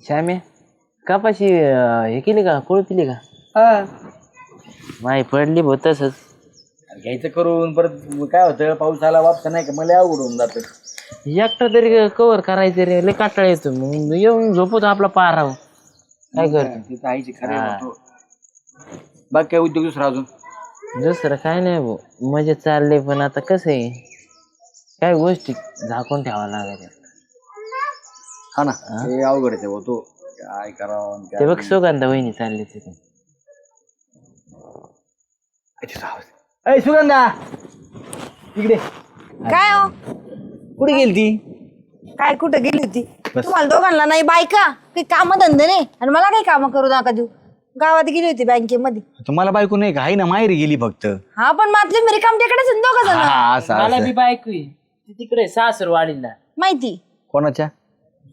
श्याम्या कापाशी अं, हे केली का? कोळपिली का? हा. माही पडली भो तसंच. घ्यायचं करून परत काय होतं? पाऊस आला वापसा नाही का? मला अवघड होऊन जातं. एकटं तरी कवर करायचं रे. लय काटाळ येतो. मग येऊन झोपतो आपला पाराव काय करतो तिथं आईची खरे बाग काय उद्योग दुसरा अजून? दुसरं काय नाही भाऊ. मजे चालले पण आता कसं आहे? काय गोष्टी झाकून ठेवा लागत हा ना ते अवघड आहे भाऊ तो काय करावं आणि ते काय बघ सुगंधा वहिनी चालली तिथे ऐ सुगंधा इकडे काय हो कुठे गेली ती काय कुठं गेली होती तुम्हाला दोघांना नाही बायका काही काम धंदे नाही आणि मला काही काम करू नका देऊ गावात गेली होती बँकेमध्ये तुम्हाला बायको नाही का आहे ना माहेरी गेली फक्त हा पण मातली मी रिकामटेकडेच दोघ जण हा असं मला असं बी बायको आहे. ती तिकडे सासर वाडीला माहिती कोणाच्या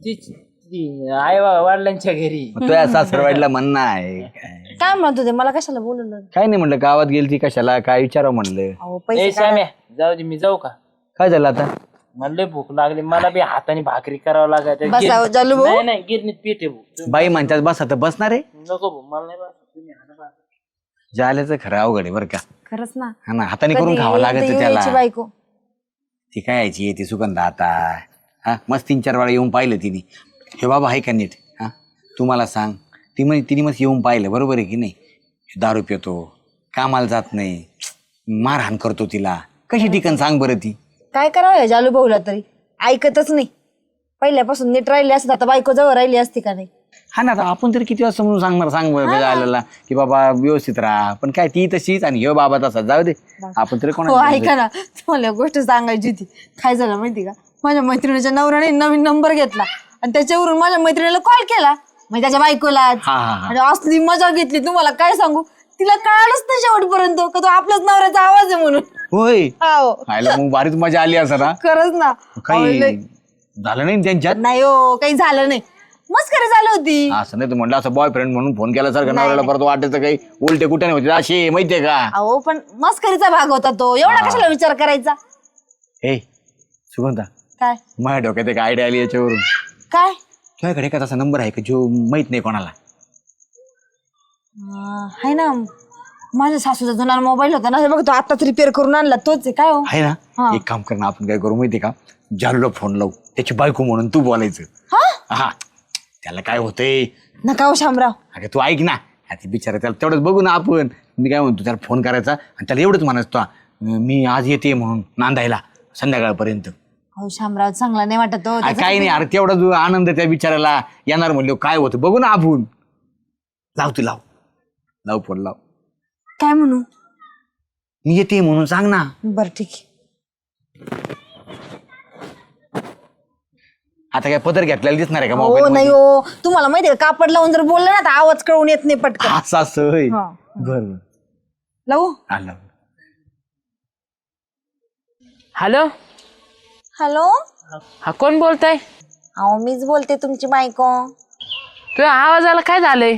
ती आई वडिलांच्या घरी. तुझ्या सासरवाडीला म्हणणं आहे काय? काय म्हणत होते? मला कशाला बोलवलं? काय नाही म्हणलं गावात गेली ती कशाला? काय विचारा म्हणलं? अहो ए पैसे श्याम्या जाऊ दे मी जाऊ का? काय झालं आता? मला लय भूक लागली. मला बी हाताने भाकरी करावं लागत बसावं, भाऊ. नाही नाही गिरणीत पीठ आहे भाऊ. बाई म्हणतात बस आता बसणार आहे. नको भाऊ मला नाही बस तुम्ही हाणा बा. जाल्याचं खरं अवघड आहे बरं का. खरंच ना. हा ना हाताने कधी करून खावं येईल लागत तर त्याला. बायको? ती काय यायची? ती सुगंध आता. हा मस्त तीन चार वेळा येऊन पाहिलं तिने. हे बाबा आहे का नीट? हा तू मला सांग. ती म्हणे तिने मस्त येऊन पाहिलं बरोबर आहे की नाही? दारू पितो कामाला जात नाही मारहाण करतो तिला. कशी ठिकाण सांग बरं ती? काय करावं या जालू भाऊला तरी? ऐकतच नाही. पहिल्यापासून नीट राहिली असत आता बायको जवळ राहिली असती का नाही? हा ना आता आपण तरी किती वाजता समजून सांगणार सांग बरं आलेला की बाबा व्यवस्थित राहा. पण काय ती तशीच आणि ह्यो बाबा तसा जाऊ दे. आपण तरी हो कोणा ऐका ना. तुम्हाला एक गोष्ट सांगायची होती. काय झालं माहिती का? माझ्या मैत्रिणीच्या नवऱ्याने नवीन नंबर घेतला. आणि त्याच्यावरून माझ्या मैत्रिणीला कॉल केला. म्हणजे त्याच्या बायकोला हा हा हा. आणि असली मजा घेतली. तुम्हाला काय सांगू? तिला कळालंच नाही शेवटपर्यंत का तो आपल्याच नवऱ्याचा आवाज आहे म्हणून. होय. हो खायला मग बारीच मजा आली असं ना? खरंच ना. अहो, काही लय- झालं नाही त्यांच्यात? नाही हो. काही झालं नाही. मस्करी झाली होती. असं नाही तू म्हणलं असं बॉयफ्रेंड म्हणून फोन केला सारखं नवऱ्याला परत वाटायचं काही उलटे कुठे नाही होते. असे माहितीये का? अहो पण मस्करीचा भाग होता तो. एवढा कशाला विचार करायचा? ए सुगंधा. काय? माझ्या डोक्यात एक आयडिया आली याच्यावरून. काय? तुझ्याकडे एखादा असा नंबर आहे का जो माहीत नाही कोणाला? अं, आहे ना. माझ्या सासूचा जुना मोबाईल होता ना हे बघ तो आताच रिपेअर करून आणला तोच आहे काय हो? आहे ना. हा. एक काम कर ना आपण काय करू माहितीये का? जालूला फोन लावू. त्याची बायको म्हणून तू बोलायचं. हा? हा. त्याला काय होतंय? नका हो शामराव. अगं तू ऐक ना. हा, ती बिचारा त्याला तेवढंच बघू ना आपण. मी काय म्हणतो त्याला फोन करायचा आणि त्याला एवढंच म्हणायचं तो, अं, मी आज येते म्हणून नांदायला संध्याकाळपर्यंत. हो शामराव चांगला नाही वाटत हो. त्याचा- काही नाही अरे तेवढा जो आनंद त्या बिचाराला येणार म्हणलो काय होतं? बघू ना आपण लाव तू लाव. लाव फोन लाव. काय म्हणू? मी येते म्हणून सांग ना. बर ठीक आहे. आता काय पदर घेतलेला दिसणार आहे का हो मोबाईल नाही हो. तुम्हाला माहितीये का कापड लावून जर बोललं ना तर आवाज कळून येत नाही पटकन. असं असं होय हा. बर लावू? आलं हॅलो? हॅलो? हा कोण बोलताय? अहो मीच बोलते तुमची बायको. तुझ्या आवाजाला काय झालंय?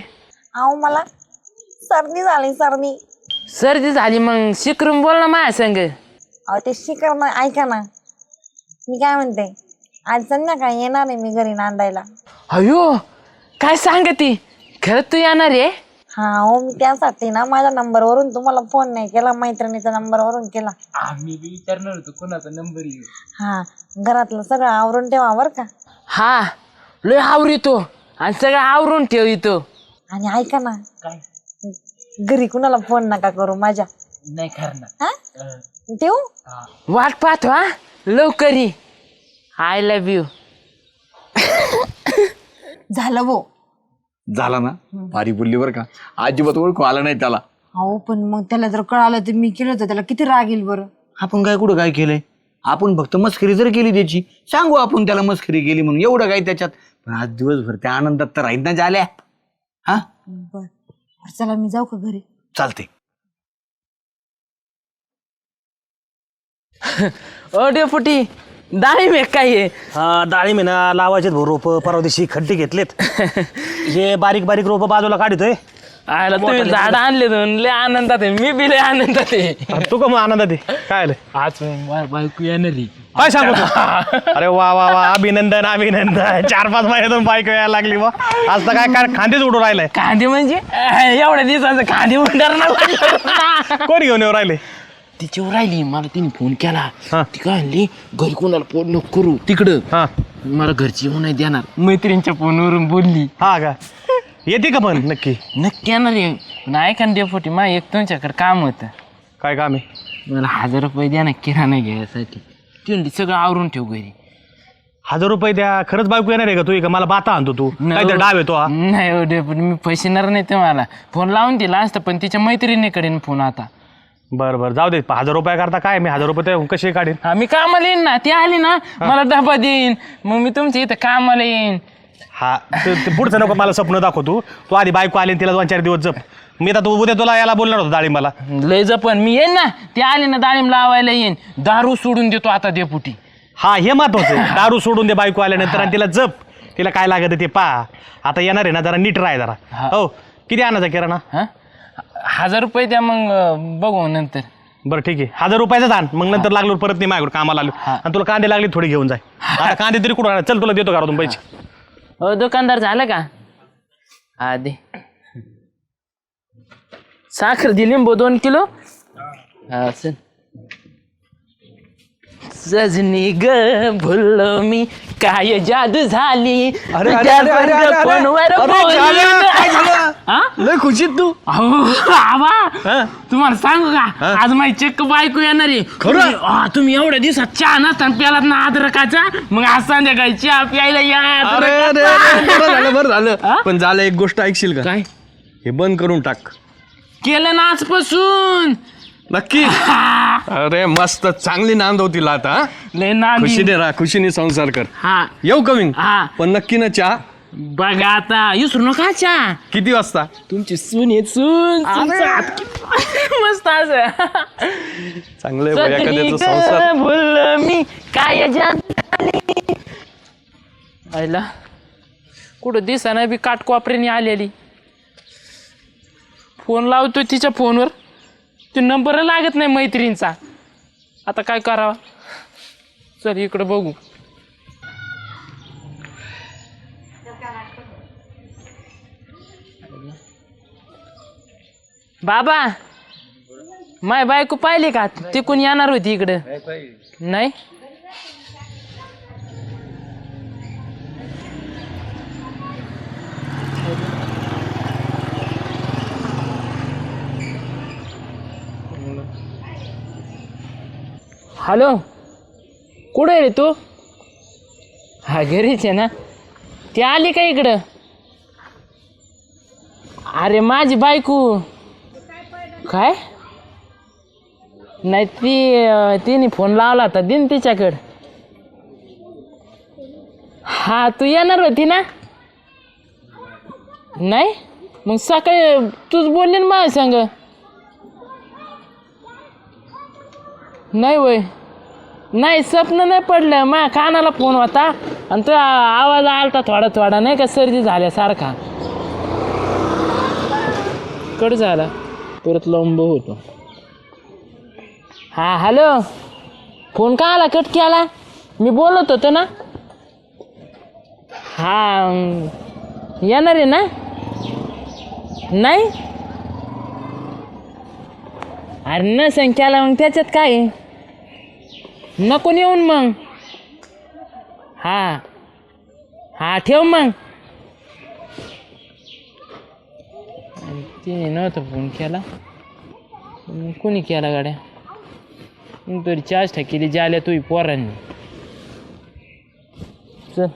अहो मला सर्दी झाली सर्दी. सर्दी झाली मग शिकरून बोल ना माझ्या संग. अहो ते शिकर ना ऐका ना. मी काय म्हणते आज संध्याकाळी येणार आहे मी घरी नांदायला. अयो काय सांगती? खरंच तू येणार आहे? हा हो मी त्यासाठी ना माझ्या नंबरवरून तुम्हाला फोन नाही केला मैत्रिणीच्या नंबरवरून केला. आम्ही बी विचारणार होतो कोणाचा नंबर येऊ हा घरातलं सगळं आवरून ठेवा बरं का. हा लय आवरितो आणि सगळं आवरून ठेव इथं. आणि ऐका ना काय? घरी कुणाला फोन नका करू माझ्या. नाही करणार. हा? ठेवू? वाट पाहतो हा. लवकर आय लव्ह यू झालं भो. झाला ना? भारी बोलली बरं का. अजिबात ओळखू आला नाही त्याला. अहो पण मग त्याला जर कळालं तर मी केलं तर त्याला किती राग येईल बरं? आपण काय कुठं काय केलंय? आपण फक्त मस्करी जर केली त्याची सांगू आपण त्याला मस्करी केली म्हणून. एवढं काय त्याच्यात? पण आज दिवसभर त्या आनंदात तर राहीत ना झाल्या. हा? बर. चला मी जाऊ का घरी? चालते ओ फुटी डाळी मे काय आहे हा डाळी म्हणा लावायचे भाऊ रोप परवा दिवशी खड्डे घेतलेत. हे बारीक बारीक रोप बाजूला काढतोय. आयला तुम्ही झाड आणले दोन लय आनंदात आहे. मी बी लय आनंदात आहे. तू का मग आनंद दे काय आलं? आज बायको येणारी. काय सांगू? तू? अरे वा वा वा अभिनंदन अभिनंदन. चार पाच महिन्यातून बायको यायला लागली वा आज तर काय काय खांदेच उडून राहिलंय. कांदे म्हणजे? एवढ्या दिवसाचं कांदे उडणार ना कोण घेऊन येऊ राहिले? तिच्यावर राहिली. मला तिने फोन केला. हा. ती काय म्हणली घरी कोणाला फोन नको करू. तिकडं. हा. मला घरची येऊ नाही देणार. मैत्रिणीच्या फोनवरून बोलली. हा का? येते का पण? नक्की. नक्की येणार आहे. नाही का डेपोटी मा एक तुमच्याकडे काम होतं. काय काम आहे? मला हजार रुपये द्या ना किराणा घ्यायसाठी. ती म्हणली सगळं आवरून ठेव घरी. हजार रुपये द्या. खरंच बायको येणार आहे का तू? का मला बाता आणतो तू. काहीतरी डाव येतो हा. नाही हो डेपोटी मी पैसेणार नाही तुम्हाला. फोन लावून दिला असतं पण तिच्या मैत्रिणीकडे फोन आता. बरं बरं. जाऊ दे हजार रुपये करता काय? मी हजार रुपये ते कसे काढीन? हा मी कामाला येईन ना. ती आली ना मला डबा देईन. मग मी तुमच्या इथं कामाला येईन. हा ते ते पुढचं नको मला स्वप्न दाखव तू. तू आधी बायको आली आणि तिला दोन चार दिवस जप. मी आता तू उद्या तुला याला बोलणार होतो डाळिंबाला लय जपन मी येईन ना. ती आली ना डाळिंब लावायला येईन. दारू सोडून देतो आता डेपुटी हा हे महत्वाचं आहे. दारू सोडून दे बायको आल्यानंतर आणि तिला जप. तिला काय लागत ते पा. आता येणार आहे ना जरा नीट राह जरा. हा. हो. किती आणायचा किराणा? हा? हजार रुपये द्या मग बघू नंतर. बरं ठीक आहे. हजार रुपयाचाच आण मग नंतर लागलो परत नाही माझ्याकडे कामाला आलो. आणि तुला कांदे लागले थोडी घेऊन जाय. आता कांदे तरी कुठं आणा? चल तुला देतो घरातून पैसे. हो. दुकानदार झालं का? हा दे साखर दिली लिंबू दोन किलो? हा चल. सजनी ग भुललो मी. काय जादू झाली? फोनवर बोलून. हा? लय खुशीत तू. अहो, आबा तुम्हाला सांगू का? आज माझी चक्क बायको येणार आहे. तुम्ही- हा, तुम्ही एवढ्या दिवसात चहा नसताना प्यालात ना अद्रकाचा मग आज संध्याकाळी चहा प्यायला या. अरे अरे अद्रकाचा. अरे, बरं झालं बरं झालं? पण झालं एक गोष्ट ऐकशील का? काय? हे बंद करून टाक. केलं ना आजपासून. नक्की. अरे मस्त. चांगली नांद होती आता हा? लय नादी. खुशीने राहा खुशीने संसार कर. हा. येऊ कमी हा. पण नक्की ना चहा? बघा आता विसरू नका चहा. किती वाजता? तुमची सून आहे सून. तुमचा हात किती मस्त असं. चांगलं एखाद्याचा संसार. भुललो मी काय जादू झाली. आईला कुठं दिसाना बी काटकोपऱ्याने आलेली. फोन लावतो तिच्या फोनवर. ते नंबर लागत नाही मैत्रिणीचा. आता काय करावा? चल इकडं बघू. बाबा माय बायको पाहिली का? ती कोणी येणार होती इकडं. नाही? हॅलो कुठं आहे रे तू हा घरीच आहे ना ती आली का इकडं अरे माझी बायको काय नाही ती तिने फोन लावला होता दिन तिच्याकडं हा तू येणार होती ना नाही मग सकाळी तूच बोलली ना माझ्या संग नाही वय. नाही स्वप्न नाही पडलं. माझ्या कानाला फोन होता. आणि तो आवाज आलता थोडा थोडा. नाही का सर्दी झाल्यासारखा. कट झाला. परत लंब होतो. हा हॅलो. फोन का आला? कट केला? मी बोलत होतो ना. हा येणार आहे ना? नाही? अरे न संख्याला मग त्याच्यात काय आहे? नको येऊन मग. हा. हा ठेव मग. आणि तिने नव्हतं फोन केला. मग कोणी केला गाड्या? मग तरी चार्ज केली जाल्या तुही पोरांनी. चल.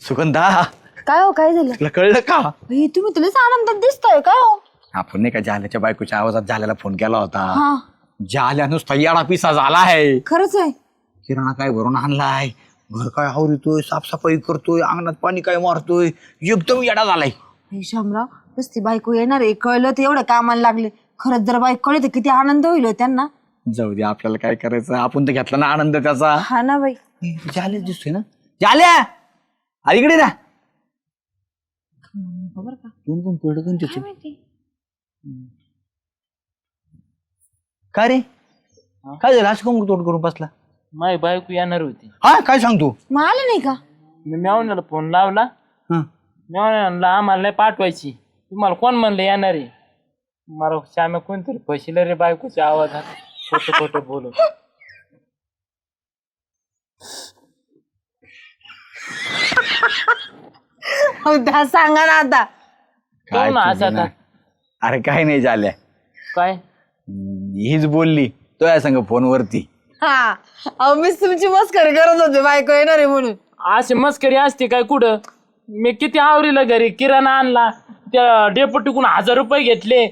सुगंधा. काय हो काय झालं? तुला कळलं का? तुम्ही तुलाच आनंदात दिसतोय काय हो? आपण नाही का जाल्याच्या बायकोच्या आवाजात जाल्याला फोन केला होता. हा. जाल्या नुसता येडा पिसा झाला आहे खरंच आहे. किराणा काय भरून आणलाय? घर काय आवरितोय? साफसफाई करतोय? अंगणात पाणी काय मारतोय? एकदम येडा झालाय. हे शामराव नुसती बायको येणार आहे. कळलं तर एवढं कामाला लागले. खरंच जर बाईक कळली तर किती आनंद होईल हो त्यांना. जाऊ दे आपल्याला काय करायचं? आपण तर घेतला ना आनंद त्याचा. हा ना बाई. जाल्या दिसतोय ना? जाल्या अरे इकडे ना. खबर का? कोण कोण पडलं कोण तिथे का रे? काय झालं? असं कमून तोड करून बसला? माझी बायको येणार होती. हा काय सांगतो? मग आले नाही का? मी मेवण्याला फोन लावला. हं. मेवण्याला आम्हाला नाही पाठवायची. तुम्हाला कोण म्हणलं येणार आहे? मला श्याम्या कोणतरी फशील रे बायकोच्या आवाजात खोटं खोटं बोलू दा सांगा ना आता. काय ना तुझं असं ना. आता. अरे काय नाही झाल्या. काय? हीच बोलली तो या संग फोनवरती हा. अहो मीच तुमची मस्करी करत होते बायको येणार आहे म्हणून. अशी मस्करी असते काय कुठं? मी किती आवरीला घरी किराणा आणला त्या डेपुटीकून हजार रुपये घेतले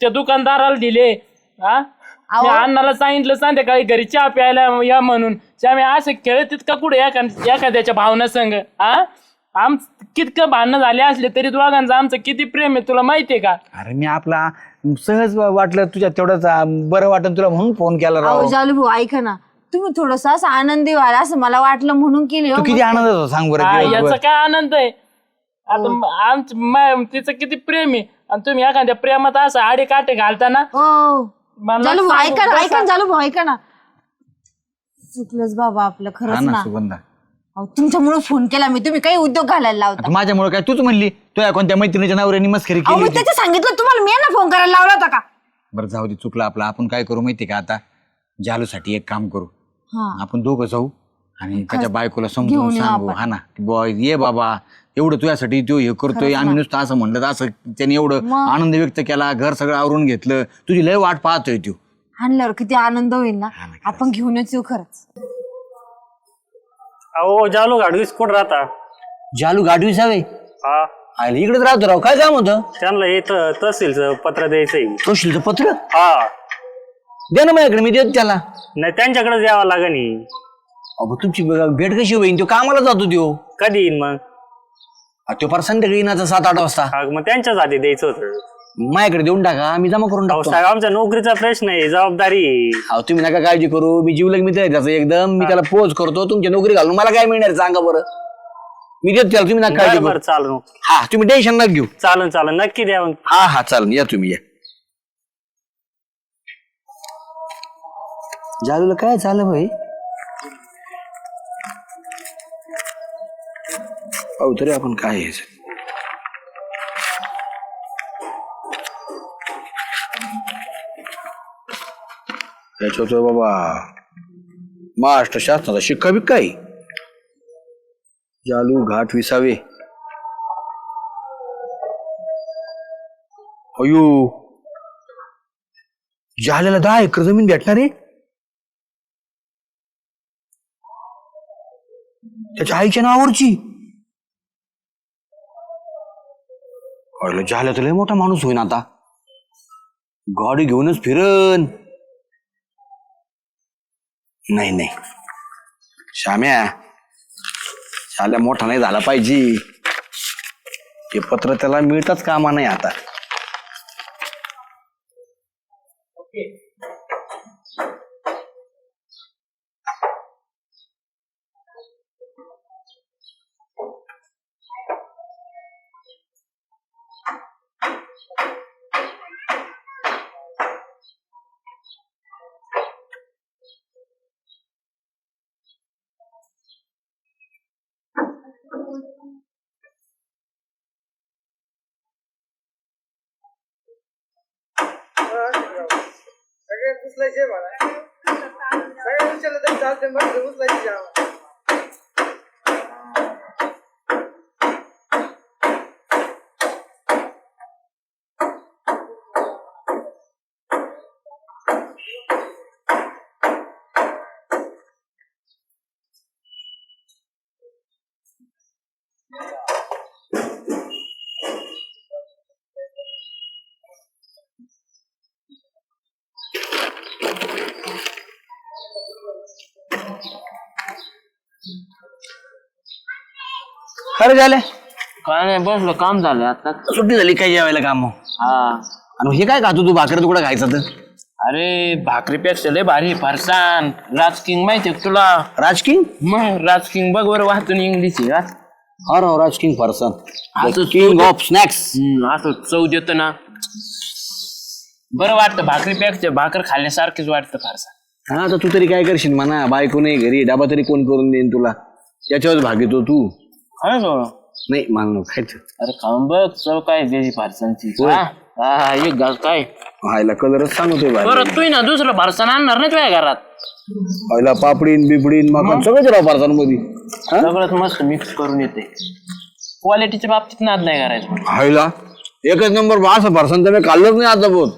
त्या दुकानदाराला दिले हा? मी अण्णाला सांगितलं संध्याकाळी घरी चहा प्यायला या म्हणून. त्यामुळे असं खेळत का कुठे एखाद्याच्या भावना संग हा? आम कितकं भांडणं झाले असले तरी दोघांचं आमचं किती प्रेम आहे तुला माहितीये का? अरे मी आपला सहज वाटलं तुझ्या तेवढंच अं, बरं वाटलं तुला म्हणून फोन केला अहो राव. जालू भाऊ ऐका ना. तुम्ही थोडस असं आनंदी व्हाल असं मला वाटलं म्हणून केली तू हो. किती आनंद होता सांग बरं हा, दिवसभर. याचा काय आनंद आहे? आता म- आमचं मा- तिचं किती प्रेम आहे? आणि तुम्ही एखाद्या प्रेमात असं आडे काटे घालताना हो. मला जालू भाऊ ऐका ना. ऐका ना जालू भाऊ ऐका ना. चुकलंच बाबा आपलं हा खरंच ना ना. सुगंधा. अहो तुमच्यामुळे फोन केला मी. तुम्ही काही उद्योग घालायला लावता. आता माझ्यामुळे काय? तूच म्हणली तुझ्या कोणत्या मैत्रिणीच्या नवऱ्याने मस्करी अहो केली मी होती. त्याचं सांगितलं. तुम्हाला मी ना फोन करायला लावला होता का? बरं जाऊ दे चुकलं आपलं. आपण काय करू माहितीये का आता? जालूसाठी एक काम करू. हा. आपण दोघं जाऊ आणि त्याच्या बायकोला घेऊन समजून येऊ सांगू. हा ना. बॉय ये बाबा. एवढं तुझ्यासाठी तो हे करतोय. आम्ही नुसतं असं म्हणलं तर असं त्याने एवढं? आनंद व्यक्त केला. घर सगळं आवरून घेतलं. तुझी लय वाट पाहतोय तू. आणल्यावर किती आनंद होईल ना? आपण घेऊनच येऊ खरंच. अहो जालो गाडवीस कुठं राहता? जालू गाडवी सावे हा. आयला इकडेच राहतो राव काय काम होतं? त्यांना हे त- तहसीलचं पत्र द्यायचंय तोशीलचं पत्र? हा. दे ना माझ्याकडे मी देतो त्याला. नाही त्यांच्याकडे द्यावं लागेल. अहो तुमची ब- भेट कशी होईन तो कामाला जातो त्यो. कधी येईन मग? तो फार संध्याकाळी येईन आता सात आठ वाजता. हा, मग त्यांच्याच हाती द्यायचं होतं. माझ्याकडे देऊन टाका मी जमा करून अहो टाकतो. साहेब आमच्या नोकरीचा प्रश्न आहे जबाबदारी आहे. अहो तुम्ही नका काळजी करू मी जीवलग मित्र आहे त्याचं एकदम. मी त्याला पोच करतो तुमची नोकरी घालून मला काय मिळणार सांगा बरं. मी देतो त्याला तुम्ही नका काळजी बरं करू. बरं चालन हा तुम्ही टेन्शन नका घेऊ. चालन चालन नक्की द्या मग. हा हा चालेल या तुम्ही या. जालूला काय झालं भाई? पाहू तरी आपण काय आहे? हे. त्याच्यात बाबा महाराष्ट्र शासनाचा शिक्का बिक्का आहे. जालू घाट विसावे. अयो. जाल्याला दहा एकर जमीन भेटणार आहे? त्याच्या आईच्या नावावरची. झाल्या तर लय मोठा माणूस होईन आता. गाडी घेऊनच फिरन. नाही नाही. श्याम्या शाल्या मोठा नाही झाला पाहिजे. ते पत्र त्याला मिळताच कामा नाही आता. उचलायचे मला. सगळ्या विचारलं तर चालते मग उचलायची जेव्हा खरं झालं? काय नाही बसलो काम झालं आता. सुट्टी झाली काय जेवायला काम? हा. आणि हे काय खातो तू? भाकर तुकडा खायचं तर? अरे भाकरीपेक्षा लय भारी फरसान. राजकिंग माहितीये का तुला? राजकिंग? मग राजकिंग बघ बरं वाहतून इंग्लिश आहे हा? अरे राजकिंग फरसन. असं किंग ऑफ स्नॅक्स हम्म, असं चव देत ना. बरं वाटतं भाकरीपेक्षा भाकर खाल्ल्यासारखीच वाटतं फारसा. हा तर तू तरी काय करशील म्हणा बायको नाही घरी डबा तरी कोण करून देईन तुला? त्याच्यावर भाग येतो तू? नाही मला नको खायचं अरे खाऊन बघ चव काय त्याची फारसांची. हा? हा, एक घास काय? व्हायला कलरच सांगतोय बाय परत तू ना दुसरं फारसान आणणार नाही तुझ्या घरात? व्हायला पापडीन बिपडीन मका सगळंच राव पारसांमध्ये सगळंच मस्त मिक्स करून येते. क्वालिटीच्या बाबतीत नाद नाही करायचं. व्हायला एकच नंबर असं फारसांचं मी खाल्लंच नाही आता बोत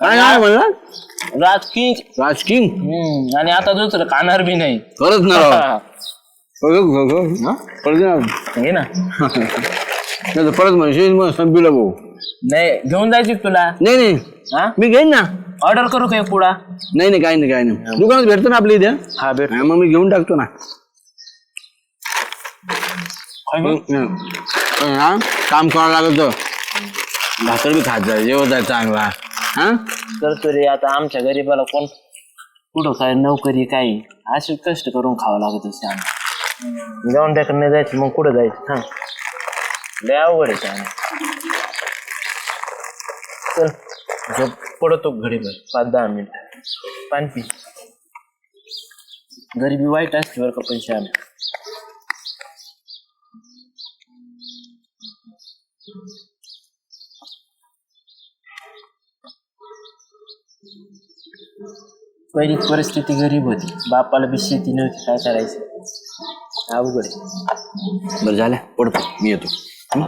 काय काय म्हणला? राजकी राजकिंग? हम्म आणि आता दुसरं खाणार बी नाही. खरंच ना राव. ना. घे ना. नाही तर परत म्हणशील मग संपीला भाऊ. नाही घेऊन जायची का तुला. नाही नाही. हा? मी घेईन ना. ऑर्डर करू काय पुढा नाही नाही काय नाही काय नाही. दुकानात भेटतो ना आपल्या इथे. हा भेट. हा, मग मी घेऊन टाकतो ना. हा काम करावं लागत भाकर बी खात जाय जेवत आहे चांगला. हा? करतो रे आता आमच्या गरीबाला कोण कुठं काय नोकरी काही असे कष्ट करून खावं लागत असते आम्हाला जाऊन त्याकडे जायचं मग कुठं जायचं? सांग लय अवघड आहे काय चल. झोप पडतो घडीभर. पाच दहा मिनिट. पाणी पी गरिबी वाईट असते बरं का पैसे आम्ही. पहिली परिस्थिती गरीब होती. बापाला बी शेती नव्हती. काय करायचं? अवघड. बरं झालं. पडतो. मी येतो. हं?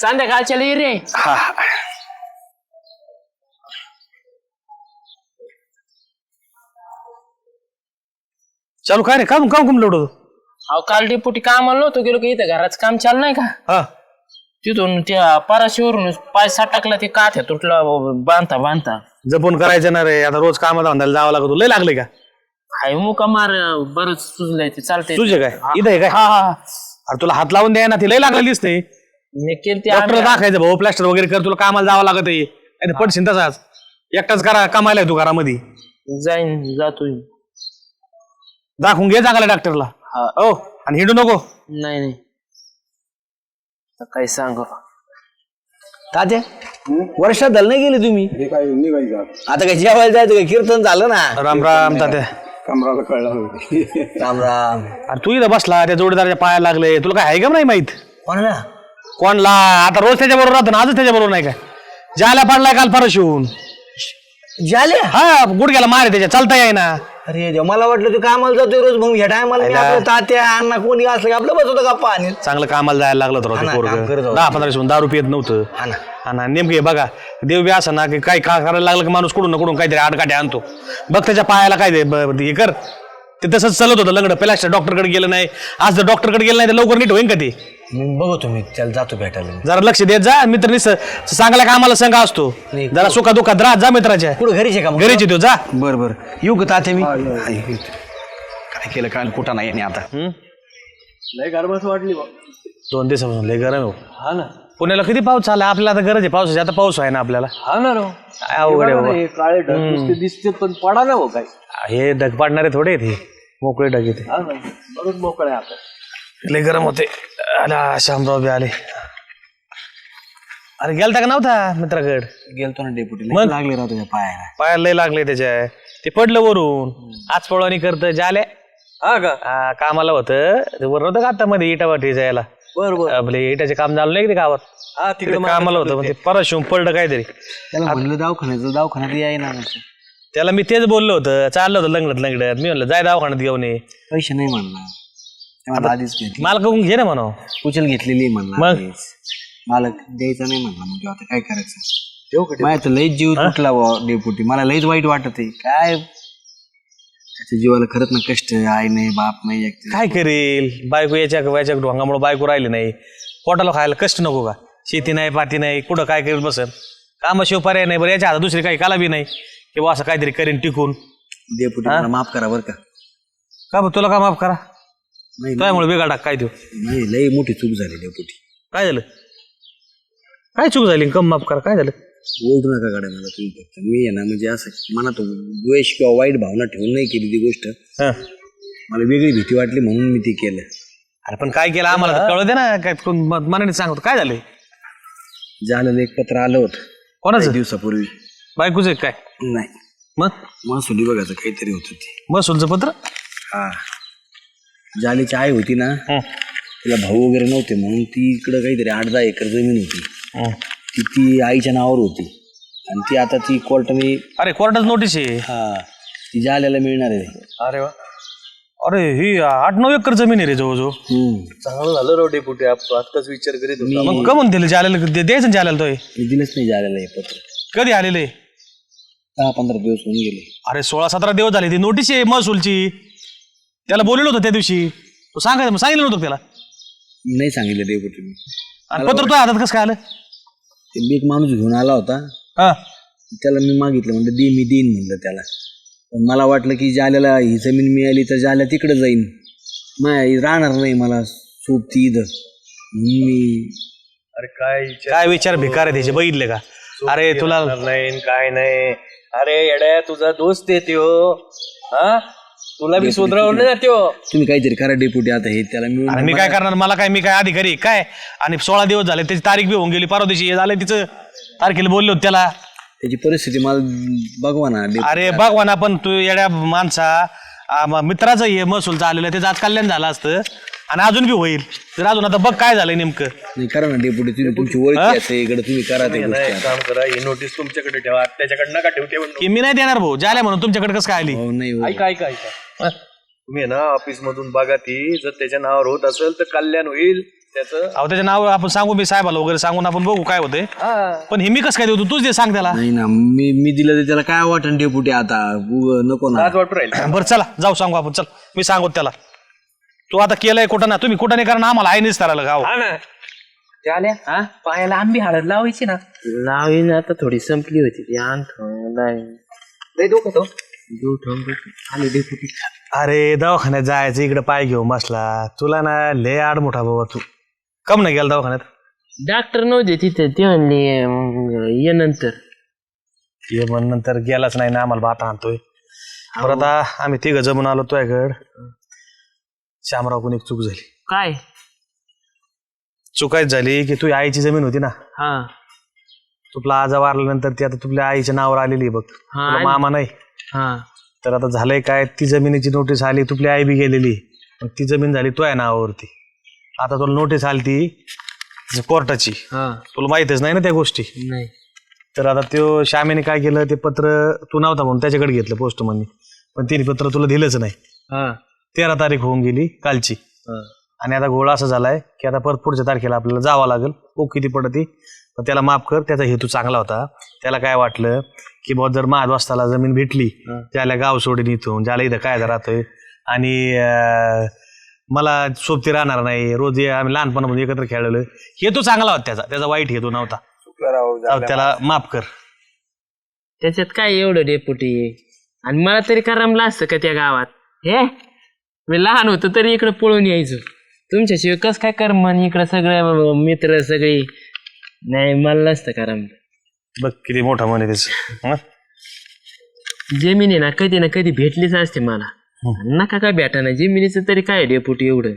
संध्याकाळच्या ये रे. हा. चालू काय रे? काम काम कुम लोड अहो काल डेपुटी कामाला नव्हतो गेलो की? इथं घराचं काम चालू नाही का? हा. तिथून त्या पराशीवरून पाय सात टाकला ते काथ्या तुटला बांधता बांधता. जपून करायचं ना रे. आता रोज कामात धंद्याला जावं लागतो लय लागले का? हाय मुका मार बरंच सुचलंय ते. चालतंय. तुझे काय? इथं आहे काय? हा हा हा. अरे तुला हात लावून द्या ना ती लय लागलेली दिसते मी केली ते डॉक्टर आम्ही- दाखायचं भाऊ प्लास्टर वगैरे कर तुला कामाला जावं लागत आहे. नाही पडशील तसाच. एकटाच करा कामाला आहे तू घरामध्ये. जाईन जातोय. दाखवून घे चांगला डॉक्टरला. हा. हो आणि हिंडू नको. नाही नाही. आता काय सांग? तात्या वर्षात झालं नाही गेले तुम्ही? आता काय जेवायला जायचं काय? कीर्तन झालं ना? राम राम तात्या. राम राम. अरे तू इथं बसला त्या जोडीदाराच्या पायाला लागले. तुला काय आहे का नाही माहीत? कोणाला? कोणला? आता रोज त्याच्या बरोबर राहतो ना आजच त्याच्या बरोबर नाही का? ज्याला पडलाय काल परशून झाले हा गुडघ्याला मारे त्याच्या. चालता येई ना अरे देवा, मला वाटलं तू कामाला जातोय रोज मग ह्या टायमाला मी आपलं तात्या अण्णा कोणी असलं की आपलं बसवतं गप्पा आणि. चांगलं कामाला जायला लागलं हा होतं ना, पोरग. काम करत होतं. दहा पंधरा दिवस दारू पियत नव्हतं. हा ना. हा नेमके बघा देव बी असं ना की काय का करायला लागलं की माणूस कुठून ना कुठून काहीतरी आडकाठी आणतो. बघ त्याच्या पायाला काय दे ब- हे कर. ते तसंच चालत होतं लंगड. पहिला डॉक्टरकडे गेलं नाही. आज जर डॉक्टरकडे गेलं नाही तर लवकर नीट होईन का ते? मग बघतो मी त्याला जातो भेटायला. जरा लक्ष देत जा मित्र निस चांगल्या कामाला संघ असतो? जरा सुखा दुखात राहत जा मित्राच्या. पुढे घरीच आहे का मग? घरीच येतो जा. बर बर. येऊ का तात्या मी? काय केलं काय कुठं नाही आणि आता? दोन दिवसापासून लय गरम आहे हा. ना. पुण्याला किती पाऊस झाला आपल्याला आता गरज आहे पावसाची. आता पाऊस आहे ना आपल्याला. हा ना राव. काय अवघड आहे बाबा. काळे ढग नुसते दिसते पण पडा ना हो काय हे ढग पाडणारे थोडे आहेत हे. मोकळे ढग येते हा. ना बरंच मोकळे आता. लय गरम होते. आला शामराव बी आले. अरे गेलता का नव्हता मित्राकड गेलतो ना डेपुटी. मग? लागले राव तुझ्या पायाला. पायाला लय लागले त्याच्या. ते पडलं वरून. आज पळवानी करत जाले हा का? हा, कामाला होतं. ते वर नव्हतं का आता मध्ये इटा वाटी जायला? बर बर आपले इटाचे काम झालं नाही का ते गावात? हा तिकडे कामाला होतं. ते परत शिवून पडलं काहीतरी. त्याला म्हणलं दवाखान्याचं दवाखान्यात याय ना म्हणतो. त्याला मी तेच बोललो होतं. चाललं होतं लंगडत लंगडत. मी म्हणलं जाय दवाखान्यात घेऊन ये. पैसे नाही म्हणला तेव्हा आधीच घेतली. मला करून घे ना म्हणा उचल घेतलेली आहे म्हणला मग? आधीच. मालक द्यायचा नाही म्हणला. म्हणजे आता काय करायचं? माझ्या तर लईच जीव तुटला बुवा डेपुटी. मला लईच वाईट वाटत आहे. काय? त्याच्या जीवाला खरंच ना कष्ट आहे, आई नाही बाप नाही एकटे. काय करेल? बायको याच्या याच्या ढोंगामुळे बायको राहिली नाही. पोटाला खायला कष्ट नको का? शेती नाही पाती नाही कुठं काय करत बसल कामाशिव पर्याय नाही बरं. याच्या हातात दुसरी काही काला बी नाही. किंवा असं काहीतरी करीन टिकून. डेपुटी मला माफ करा बरं का. का बरं? तुला का माफ करा? नाही त्यामुळे बिघाडा काय देऊ? नाही लई मोठी चूक झाली डेपुटी. काय झालं? काय चूक झाली? कम माफ करा काय झालं? ओळखू नका गाड्या मला तुम्ही फक्त मी आहे ना म्हणजे असं मनात द्वेष किंवा वाईट भावना ठेवून नाही केली ती गोष्ट. हं. मला वेगळी भीती वाटली म्हणून मी ती केलं. अरे पण काय केलं? आम्हाला तर कळू दे ना काय कोण म- मनाने सांगतो. काय झालं? झालेलं एक पत्र आलं होतं. कोणाचं? काही दिवसापूर्वी. बायकोच काय? नाही. मग? महसुली बघायचं काहीतरी होतं ते महसूलचं पत्र? हा. जालीची आई होती ना. तिला भाऊ वगैरे नव्हते म्हणून ती इकडं काहीतरी आठ दहा एकर जमीन होती. हं. ती ती आईच्या नावावर होती. आणि ती आता ती कोर्टाने अरे कोर्टात नोटीस आहे. हा ती जाल्याला मिळणार आहे. अरे वा. अरे ही आठ नऊ एकर जमीन आहे रे जवळजवळ. हम्म. चांगलं झालं राव डेपुटी आत्ताच विचार करीत होतो. मग कमून दिलं जायला द्यायचं ना जायला तो मी दिलंच नाही जाल्याला हे पत्र. कधी आलेले? दहा पंधरा दिवस होऊन गेले. अरे सोळा सतरा दिवस झाले. ती नोटीस आहे महसूलची. त्याला बोललेलं होतं त्या दिवशी. तो सांगायचं मग सांगितलं नव्हतं का त्याला? नाही सांगितलं डेपुटी मी आणि पत्र तो हातात कसं काय आलं? ते मी एक माणूस घेऊन आला होता. हा. त्याला मी मागितलं म्हणलं दे मी देईन म्हणलं त्याला. पण मला वाटलं की जाल्याला ही जमीन मिळाली तर जाल्या तिकडे जाईन. नाही राहणार नाही मला सोबती इथं. म्हणून मी अरे काय विचार काय विचार भिकार आहे त्याचे? बघितले का? अरे तुला नाही काय नाही. अरे येड्या तुझा दोस्त येते हो हा? तुला मी सुधरवलं ना त्यो. तुम्ही काहीतरी करा डेपुटी आता हे त्याला अरे मिळून मी काय करणार? मला काय मी काय अधिकारी आहे, काय? आणि सोळा दिवस झाले त्याची तारीख बी होऊन गेली. परवा दिवशी हे झालं तिचं तारखेला बोलले होते त्याला. त्याची परिस्थिती मला बघवा ना डेपुटी. अरे भगवान आपण तू येड्या माणसा आ, म- मित्राचं हे महसूलचं आलेलं त्याचं आज कल्याण झालं असतं. आणि अजून बी होईल. तर अजून आता बघ काय झालंय नेमकं. नाही करा ना डेपुटी तुम्ही तुमची ओळख असते इकडे तुम्ही करा ते गोष्टी काम करा ही नोटीस तुमच्याकडे ठेवा त्याच्याकडे नका ठेवते की मी नाही देणार भाऊ झाल्या म्हणून तुमच्याकडे कसं काय आली? हो नाही हो. ऐका ऐका ऐका. तुम्ही ना ऑफिस मधून बघा ती जर त्याच्या नावावर होत असेल तर कल्याण होईल. त्याचं अहो त्याच्या नाव आपण सांगू मी साहेबाला वगैरे सांगून आपण बघू काय होते पण हे मी कसं काय देऊ? तूच दे सांग त्याला. नाही ना मी मी दिलं तर त्याला काय वाटण डेपुटी आता? उग नको ना. आज राहील. बरं चला जाऊ सांगू आपण चल. मी सांगू त्याला. तू आता केलंय कुठं ना तुम्ही कुठं नाही कारण आम्हाला आहे निस्ताराला गाव हा ना. झाल्या हा? पायाला आंबी हळद लावायची ना. लावीन आता थोडी संपली होती ती आण लय डोकं तो डेपुटी अरे दवाखान्यात जायचं इकडे पाय घेऊन बसला. तुला ना लय आड मोठा बाबा तू. कम नाही गेला दवाखान्यात? डॉक्टर नव्हते तिथे ते म्हणले मग ये नंतर. ये मग नंतर गेलाच नाही ना आम्हाला बाता आणतोय. बरं आता आम्ही तिघ जमून आलो तुझ्याकड. श्यामराव पण एक चूक झाली. काय? चुकायच झाली की तुझी आईची जमीन होती ना. हा. तुला आजा वारल्यानंतर ती आता तुझ्या आईच्या नावावर आलेली आहे बघ. हा, तुला. मामा नाही. हा. तर आता झालंय काय? ती जमिनीची नोटीस आली तुपली आई बी गेलेली. पण ती जमीन झाली तुझ्या नावावरती. आता तुला नोटीस आली ती कोर्टाची. हा. तुला माहितच नाही ना त्या गोष्टी. नाही. तर आता त्यो श्यामेने काय केलं ते पत्र तू नव्हता म्हणून त्याच्याकडे घेतलं पोस्टमननी पण तिने पत्र तुला दिलंच नाही. हा. तेरा तारीख होऊन गेली कालची. आणि आता गोळा असा झालाय की आता परत पुढच्या तारखेला आपल्याला जावं लागेल. ओ किती पडती? पण त्याला माफ कर त्याचा हेतू चांगला होता. त्याला काय वाटलं की बहुत जर महाद्वास्ताला जमीन भेटली त्याला गाव सोडून इथून ज्याला इथं काय राहतोय. आणि अं, मला सोबती राहणार नाही. रोज हे आम्ही लहानपणामध्ये एकत्र खेळलेलो हेतू चांगला होता त्याचा. त्याचा वाईट हेतू नव्हता. जाऊ, त्याला माफ. कर. त्याच्यात काय एवढं डेपुटी? आणि मला तरी करमलं असतं का त्या गावात? हे? मी लहान होतो तरी इकडे पळून यायचो. तुमच्याशिवाय कस काय करमन इकडं सगळे मित्र सगळे? नाही मला नसतं करमलं बघ किती मोठा मन आहे त्याचं? जमीन ना कधी ना कधी भेटलीच असते मला. नका काय भेटा ना जमिनीचं तरी काय डेपुटी एवढं?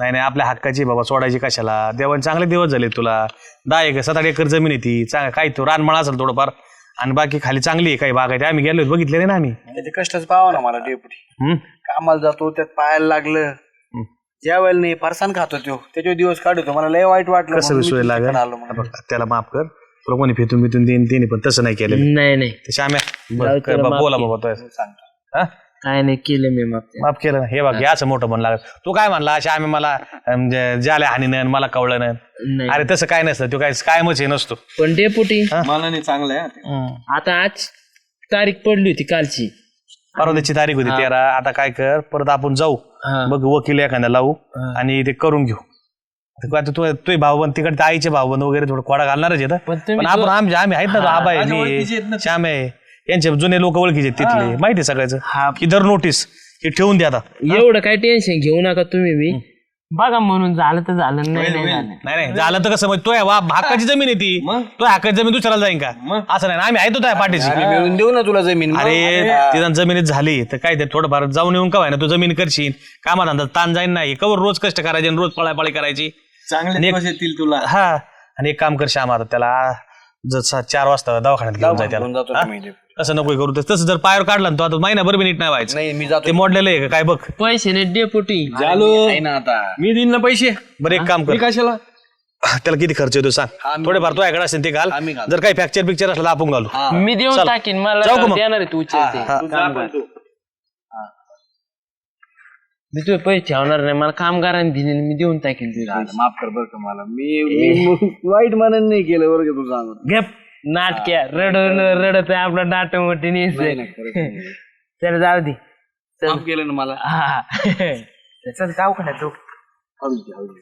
नाही नाही आपल्या हक्काची बाबा सोडायची कशाला? देवाने चांगले दिवस झाले तुला. दहा एकर सात आठ एकर जमीन आहे ती. चांग काही तो रानमाळ असेल थोडंफार. आणि बाकी खाली चांगली आहे काही बाग आहे आम्ही गेलो बघितले नाही ना आम्ही. त्याचे कष्टच पाहावं ना मला डेपुटी हम्म? कामाला जातो त्यात पायाला लागलं. जेवायला नाही फरसान खातो तो त्याचे दिवस काढतो. मला लय वाईट वाटलं कसं म्हणून मी विसवायला तुझ्याकडे लागेल? आलो मग. बघ, त्याला माफ कर. तुला कोणी फेतून बितून देईन तिने पण तसं नाही केलं नाही नाही. ते श्याम्या बरं, जाऊ कर त्याला बा, माफ बोला. बाबा तो हा काय नाही केलं मी मग माफ केलं ना? हे बघ हे. असं मोठं लागत तू काय म्हणला श्याम्या मला अं, ज- ज्याला हानी नाही मला कवलं नाही? नाही. अरे तसं काय नसतं. तू काय कायमच हे नसतो. पण डेपुटी. मनाने चांगलं आहे. हा. ते. आता आज तारीख पडली होती कालची. परवाची तारीख होती. तेरा आता काय कर परत आपण जाऊ. हा. बघ वकील एखादा लावू आणि ते करून घेऊ. आता आता तू तुझे भाऊबंद तिकडे आईचे भाऊबंद वगैरे थोडं खोडा घालणारच आहेत पण हं. तुम्ही पण आपण आमचे आम्ही आहेत ना आबा आहे मी श्याम आहे. यांचे जुने लोक ओळखीचे आहेत तिथले. माहिती आहे सगळ्याचं? हा. की दर नोटीस हे ठेवून द्या आता. एवढं काय टेन्शन घेऊ नका तुम्ही बी. बघा म्हणून झालं तर झालं नाही नाही झालं. नाही नाही झालं तर कसं म्हणजे तो आहे वा हक्काची जमीन आहे ती? तो हक्काची जमीन दुसऱ्याला जाईन का? असं नाही ना, आम्ही आहे तो त्या पाठीशी. मिळून देऊ ना तुला जमीन अरे तिथं जमिनीत झाली तर काय ते थोडंफार जाऊन येऊन का ना तू जमीन करशील. कामात धंदा ताण जाईन नाही. कवर रोज कष्ट करायचे आणि रोज पळापळी करायची. चांगले दिवस येतील तुला. हा. आणि एक काम कर श्याम आता त्याला जर सा- चार वाजता दवाखान्यात घेऊन जाय जातो त्याला मी हा? ते. तसं नको करू तसं जर पायावर काढला ना तो आता महिनाभर बी नीट नाही व्हायचं. नाही मी जातो ते मोडलेलं आहे का? काय बघ. पैसे नाही डेपुटी ना आता. मी देईन ना पैसे. बरं एक काम कर. कशाला? त्याला किती खर्च येतो सांग. थोडेफार तो असेल ते घाल. आम्ही घालतो. जर काही फ्रॅक्चर पिक्चर असला तर आपण घालू. मी देऊन चल. टाकीन मला जाऊ का मग? देणार आहे तू उचलते. मी तुझे पैसे ठेवणार नाही मला कामगारांनी दिले मी देऊन तुझे पैसे. माफ कर बरं का मला. मी मी वाईट मानन नाही केलं बरं का तू सांगून गप नाटक्या रडून रडत आहे आपलं नाटक मोठी चल जाऊ दे. माफ केलं ना मला. हा. चल जाऊ का तू? हळू हळू.